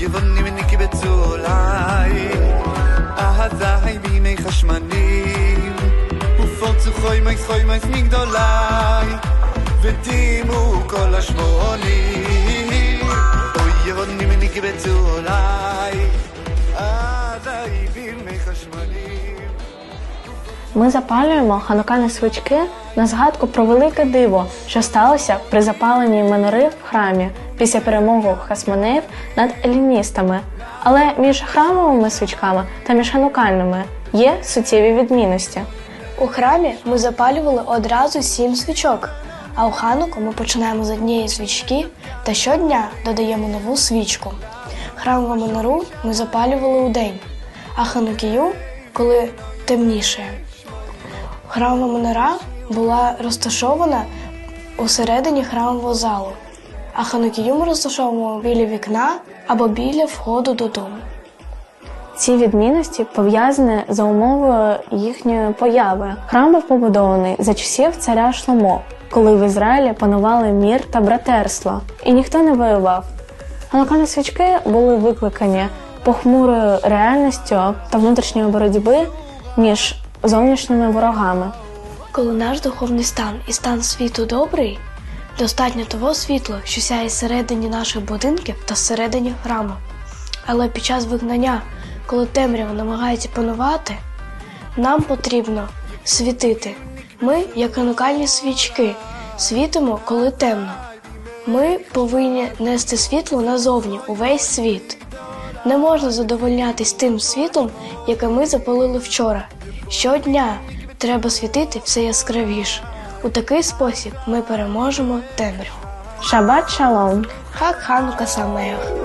יבונים נקבצו עליי אהזי בימי חשמנים ופורצו חוימייס חוימייס מגדולי ודימו כל השמונים אוי יבונים נקבצו עליי אהזי בימי חשמנים Ми запалюємо ханукальні свічки на згадку про велике диво, що сталося при запаленні менори в храмі після перемоги хасмонеїв над еліністами. Але між храмовими свічками та між ханукальними є суттєві відмінності. У храмі ми запалювали одразу сім свічок, а у хануку ми починаємо з однієї свічки та щодня додаємо нову свічку. Храмову минору ми запалювали у день, а ханукію, коли темніше. Храмова минора була розташована у середині храмового залу, а ханукію ми розташовуємо біля вікна або біля входу додому. Ці відмінності пов'язані за умовою їхньої появи. Храм був побудований за часів царя Шломо, коли в Ізраїлі панували мір та братерство, і ніхто не воював. Ханукальні свічки були викликані похмурою реальністю та внутрішньої боротьби між зовнішніми ворогами. Коли наш духовний стан і стан світу добрий, достатньо того світла, що сяє всередині наших будинків та всередині храму. Але під час вигнання, коли темрява намагається панувати, нам потрібно світити. Ми, як анукальні свічки, світимо, коли темно. Ми повинні нести світло назовні, у весь світ. Не можна задовольнятись тим світлом, яке ми запалили вчора. Щодня треба світити все яскравіше. У такий спосіб ми переможемо темряву. Шабат шалом! Хак Ханука Самех!